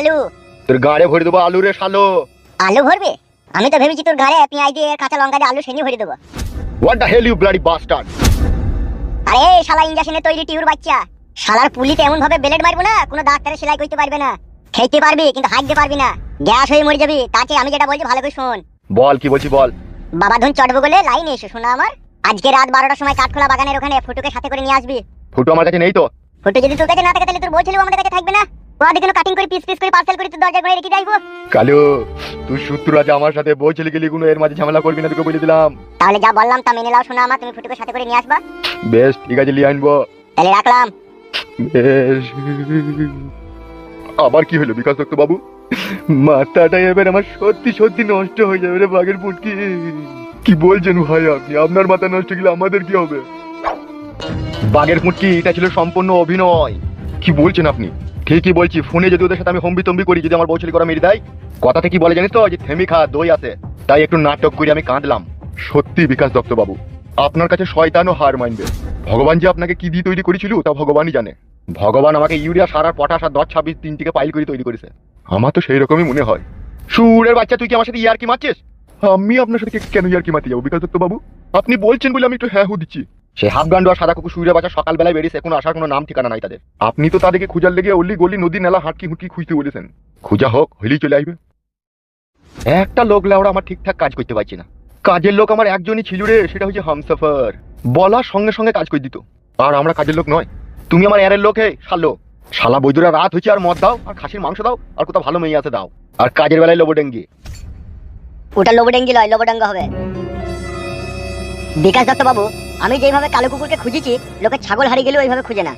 আলু। তোর গাড়ে ভরে দেবো আলু রে শালো। আলু ভরবে? আমি তো ভেবেছি তোর ঘরে পেঁয়াজ দিয়ে কাঁচা লঙ্কা দিয়ে আলু সেনি ভরে দেবো। What the hell you bloody bastard আরে শালা ইঞ্জেকশনে তৈরি টিউর বাচ্চা। শালার পুলিতে এমন ভাবে বেলেট মারবো না কোনো ডাক্তারে সেলাই করতে পারবে না। খেতে পারবি কিন্তু হাঁটতে পারবি না। গ্যাস হয়ে মরে যাবি তাকে আমি যেটা বলছি ভালো করে শোন। বল কি বলছি বল? বাবা ধন চটবো বলে লাইনে এসো শোনা আমার। আজকে রাত বারোটার সময় কাঠখোলা বাগানের ওখানে ফুটুকে সাথে করে নিয়ে আসবি। ফুটো আমার কাছে নেই তো। ফুটু যদি তোর কাছে না থাকে তাহলে তোর বউ ছেলেও আমাদের কাছে থাকবে না। ওদের কাটিং করে পিস পিস করে পার্সেল করে তোর দরজা করে রেখে যাইবো। কালু তুই শত্রু আমার সাথে বউ ছেলে গেলি কোনো এর মাঝে ঝামেলা করবি না তোকে বলে দিলাম। তাহলে যা বললাম তা মেনে নাও শোনা আমার তুমি সাথে করে নিয়ে আসবা। বেশ ঠিক আছে লিয়ে আনব। তাহলে রাখলাম। বেশ। আবার কি হলো বিকাশ দত্ত বাবু? মাথাটা এবার আমার সত্যি সত্যি নষ্ট হয়ে যাবে রে বাঘের পুটকি। কি বলছেন ভাই আপনি? আপনার মাথা নষ্ট গেলে আমাদের কি হবে? বাঘের পুটকি এটা ছিল সম্পূর্ণ অভিনয়। কি বলছেন আপনি? ঠিকই বলছি, ফোনে যদি ওদের সাথে আমি হম্বি তম্বি করি, যদি আমার বৌছলি করা মেরে দেয়, কথাতে কি বলে জানিস তো? যে থেমি খা, দই আছে। তাই একটু নাটক করে আমি কাঁদলাম। সত্যি বিকাশ দত্ত বাবু আপনার কাছে শয়তানও হার মানবে। ভগবান যে আপনাকে কি দিয়ে তৈরি করেছিল, তা ভগবানই জানে। ভগবান আমাকে ইউরিয়া, সার, পটাশ আর দশ, ছাব্বিশ তিনটিকে পাইল করে তৈরি করেছে। আমার তো সেই রকমই মনে হয়। সুরের বাচ্চা, তুই কি আমার সাথে ইয়ার কি মারছিস? আমি আপনার সাথে কেন ইয়ার কি মারতে যাব বিকাশ দত্ত বাবু আপনি বলছেন বলে আমি একটু হ্যাঁ হু দিচ্ছি। সে হাফগান্ডু আর সাদা কুকুর সুরের বাচ্চা সকালবেলায় বেরিয়েছে, এখন আসার কোনো নাম ঠিকানা নাই তাদের। আপনি তো তাদেরকে খুঁজার লেগে অল্লি গলি, নদী, নালা, হাঁটকি হুটকি খুঁজতে বলেছেন। খুঁজা হোক, হইলেই চলে আসবে। একটা লোক লাউড়া আমার ঠিকঠাক কাজ করতে পারছি না। কাজের লোক আমার একজনই ছিল রে, সেটা হচ্ছে হামসাফার। বলার সঙ্গে সঙ্গে কাজ করে দিত। আর আমরা কাজের লোক নয়। তুমি আমার এরের লোক হে, শালো। শালা বৈদুরা রাত হয়েছে, আর মদ দাও, আর খাসির মাংস দাও, আর কোথাও ভালো মেয়ে আছে দাও। আর কাজের বেলায় লোবডেঙ্গি। ওটা লোবডেঙ্গি লয়, লোবডাঙ্গা হবে। বিকাশ দত্ত বাবু আমি যেভাবে কালো কুকুরকে খুঁজেছি লোকে ছাগল হারিয়ে গেলেও ওইভাবে খুঁজে না।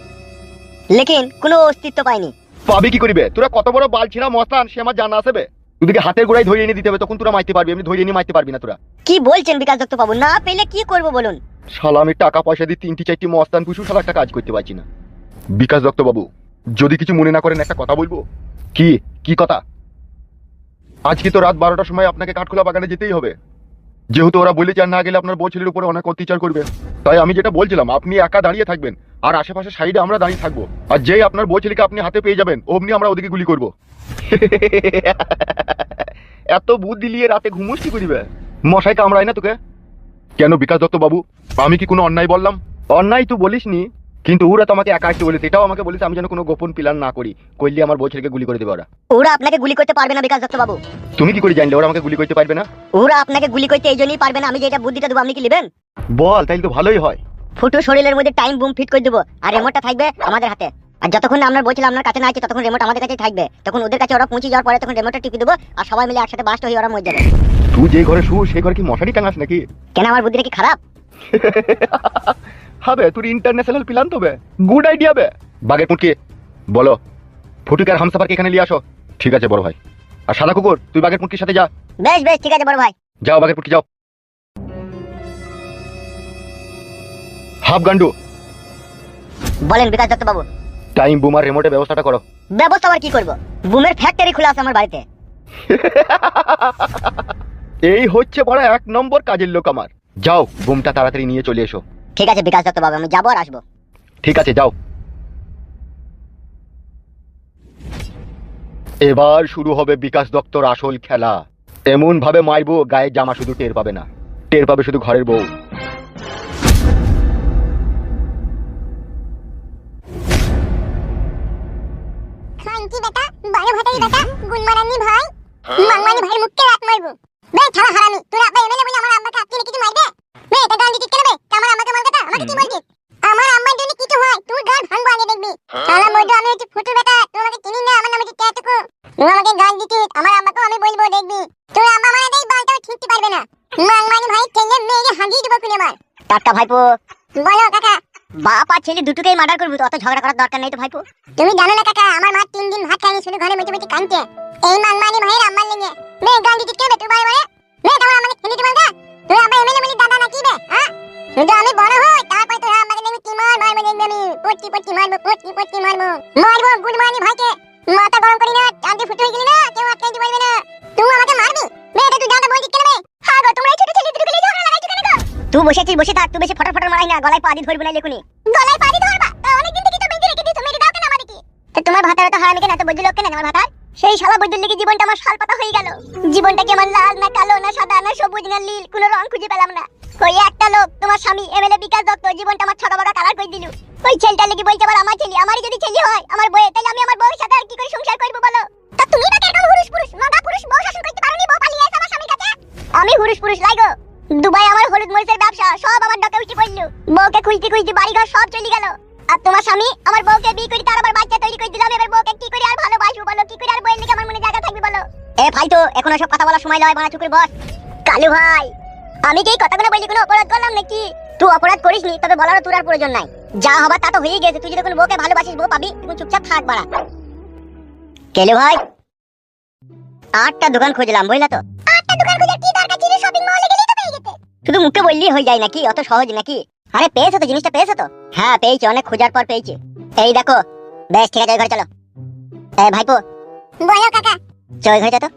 লেকিন কোনো অস্তিত্ব পাইনি। পাবি কি করিবে? তোরা কত বড় বাল ছিড়া মস্তান সে আমার জানা আসবে তোদেরকে হাতের গোড়ায় ধরিয়ে এনে দিতে হবে তখন তোরা মারতে পারবি এমনি ধরিয়ে নিয়ে মারতে পারবি না তোরা। কি বলছেন বিকাশ দত্ত বাবু? না পেলে কি করব বলুন? শালা আমি টাকা পয়সা দিয়ে তিনটি চারটি মস্তান পুষু শালা একটা কাজ করতে পারছি না। বিকাশ দত্ত বাবু যদি কিছু মনে না করেন একটা কথা বলব? কি? কি কথা? আজকে তো রাত বারোটার সময় আপনাকে কাঠখোলা বাগানে যেতেই হবে। যেহেতু ওরা বলেছে আর না গেলে আপনার বউ ছেলের উপরে অনেক অত্যাচার করবে। তাই আমি যেটা বলছিলাম আপনি একা দাঁড়িয়ে থাকবেন আর আশেপাশে সাইডে আমরা দাঁড়িয়ে থাকব। আর যেই আপনার বউ ছেলেকে আপনি হাতে পেয়ে যাবেন অমনি আমরা ওদিকে গুলি করব। এত বুদ্ধি নিয়ে রাতে ঘুমুস কি করিবে মশাই কামড়ায় না তোকে? কেন বিকাশ দত্ত বাবু আমি কি কোনো অন্যায় বললাম? অন্যায় তুই বলিসনি কিন্তু ওরা তো আমাকে একা আসতে বলেছে এটাও আমাকে বলেছে আমি যেন কোনো গোপন প্ল্যান না করি। করলে আমার বউ ছেলেকে গুলি করে দেবে ওরা। ওরা আপনাকে গুলি করতে পারবে না বিকাশ দত্ত বাবু। তুমি কি করে জানলে ওরা আমাকে গুলি করতে পারবে না? ওরা আপনাকে গুলি করতে এই জন্যই পারবে না আমি যেটা বুদ্ধিটা দেবো আপনি কি নেবেন? বল তাইলে তো ভালোই হয়। ফুটো শরীরের মধ্যে টাইম বুম ফিট করে দেবো আর রিমোটটা থাকবে আমাদের হাতে। আর যতক্ষণ না আমরা বলছিলাম আপনার কাছে না আছে ততক্ষণ রিমোট আমাদের কাছেই থাকবে। তখন ওদের কাছে ওরা পৌঁছে যাওয়ার পরে তখন রিমোটটা টিপে দেবো আর সবাই মিলে একসাথে বাস্ট হয়ে ওরা মরে যাবে। তুই যে ঘরে শু সেই ঘরে কি মশারি টাঙাস নাকি? কেন আমার বুদ্ধিটা কি খারাপ? হবে তোর ইন্টারন্যাশনাল প্ল্যান তো বে গুড আইডিয়া বে বাগের পুটকি বলো ফুটুকার হামসাফারকে এখানে নিয়ে আসো। ঠিক আছে বড় ভাই। আর সাদা কুকুর তুই বাগের পুটকির সাথে যা। বেশ বেশ ঠিক আছে বড় ভাই। যাও বাগের পুটকি যাও। হাফ গান্ডু। বলেন বিকাশ দত্ত বাবু। টাইম বুমার রিমোটের ব্যবস্থাটা করো। ব্যবস্থা আবার কি করব? বুমের ফ্যাক্টরি খোলা আছে আমার বাড়িতে। এই হচ্ছে বড় এক নম্বর কাজের লোক আমার। যাও বুমটা তাড়াতাড়ি নিয়ে চলে এসো। ঠিক আছে বিকাশ দত্ত বাবু আমি যাব আর আসব। ঠিক আছে যাও। এবার শুরু হবে বিকাশ দত্তর আসল খেলা। এমন ভাবে মারবো গায়ের জামা শুধু টের পাবে না। টের পাবে শুধু ঘরের বউ। খানকি বেটা বারো ভাতারি বেটা গুনমারানি ভাই? মাংমানি ভাই মুখকে রাত মারবো বে ছাড়া হারামি। তোর আব্বা এমএলএ বলে আমার আম্মাকে আপনি কিছু মারবে বে এটা গান দিতে কেন বে? আমার আম্মাকে মার কথা আমাকে কি বলছিস আমার আম্মার জন্য কিছু হয়। তুই গান ভাঙবো আগে দেখবি। শালা মইদো আমি হচ্ছে ফুটু বেটা। তুই আমাকে চিনি না? আমার নাম হচ্ছে ট্যাটুকু তুই আমাকে গান দিতিস। আমার আম্মাকেও আমি বলব দেখবি। তোর আম্মা মানে দেই বালটাও ঠিকতে পারবে না। মাংমানি ভাই ছেলে মেয়ে হাগিয়ে দেবো কুলে মার। টাটকা ভাইপো। বলো কাকা। বাপ ছেলে দুটোকেই মার্ডার করব অত ঝগড়া করার দরকার নেই তো ভাইপো। তুমি জানো না কাকা, আমার মা তিন দিন ভাত খায়নি, শুধু ঘরে বসে বসে কাঁদছে। এই মাংমানি ভাইয়ের আম্মার লেগে। বে গান্ডি দিতে হবে তুই বারে বারে বে তোমার আমাকে খেলি দিবাল দা তুই আব্বা এমএলএ বলি, দাদা নাকি বে হ্যাঁ শুধু আমি বড় হই, তারপর তোর আমাকে দেখবি কি মার মারবো দেখবি আমি। পটকি পটকি মারবো পটকি পটকি মারবো। মারবো গুড মানি ভাইকে। মাথা গরম করি না, চাঁদে ফুটে গেলি তুই বসেছিস বসে থাক তুই বেশি ফটার ফটার মারাই না গলায় পা দিয়ে ধরবি না লেখুনি গলায় পাড়ি ধরবা? তা অনেকদিন থেকে তো বেঁধে রেখে দিয়েছ মেরে দাও কেন আমাদেরকে? তো তোমার ভাতার তো হয় কেন? এত বুঝলো কেন? আমার ভাতার? সেই শালা বৈদ্যুর লেগে জীবনটা আমার শাল পাতা হয়ে গেল। জীবনটা কি আমার লাল না কালো না সাদা না সবুজ না নীল? কোনো রং খুঁজে পেলাম না। ওই একটা লোক তোমার স্বামী এমএলএ বিকাশ দত্ত জীবনটা আমার ছকা বকা কালার করে দিল। ওই ছেলেটা লেগে বলছে আবার আমার ছেলে আমারই যদি ছেলে হয় আমার বউয়ে তাহলে আমি আমার বউয়ের সাথে আর কি করে সংসার করব বলো? তা তুমি না কেন পুরুষ পুরুষ মাগা পুরুষ বউ শাসন করতে পারোনি বউ পালিয়ে এসে আমার স্বামীর কাছে? আমি পুরুষ পুরুষ লাইগো। বউকে খুঁজতে খুঁজতে বাড়ি ঘর সব চলে গেল। আর তোমার স্বামী আমার বউকে বিয়ে করে তার আবার বাচ্চা তৈরি করে দিলাম এবার বউকে কি করে আর ভালোবাসবো বলো? কি করে আর বউয়ের লিগে আমার মনে জায়গা থাকবে বলো? এ ভাই তো এখন সব কথা বলার সময় লয় বানা চুকুর বস। কালু ভাই আমি কি কথাগুলো বলি কোনো অপরাধ করলাম নাকি? তুই অপরাধ করিসনি তবে বলারও তোর আর প্রয়োজন নাই। যা হবার তা তো হয়ে গেছে তুই যদি কোনো বউকে ভালোবাসিস বউ পাবি তুই চুপচাপ থাক বাড়া। কেলু ভাই আটটা দোকান খুঁজলাম বুঝলা তো? আটটা দোকান খুঁজে কি দরকার ছিল? শপিং মলে গেলেই তো পেয়ে যেতে শুধু মুখে বললেই হয়ে যায় নাকি? অত সহজ নাকি? আরে পেয়েছ তো জিনিসটা পেয়েছ তো? হ্যাঁ পেয়েছি অনেক খোঁজার পর পেয়েছি। এই দেখো বেশ ঠিক আছে ওই ঘরে চলো। এ ভাইপো। বলো কাকা। চল ওই ঘরে যা তো।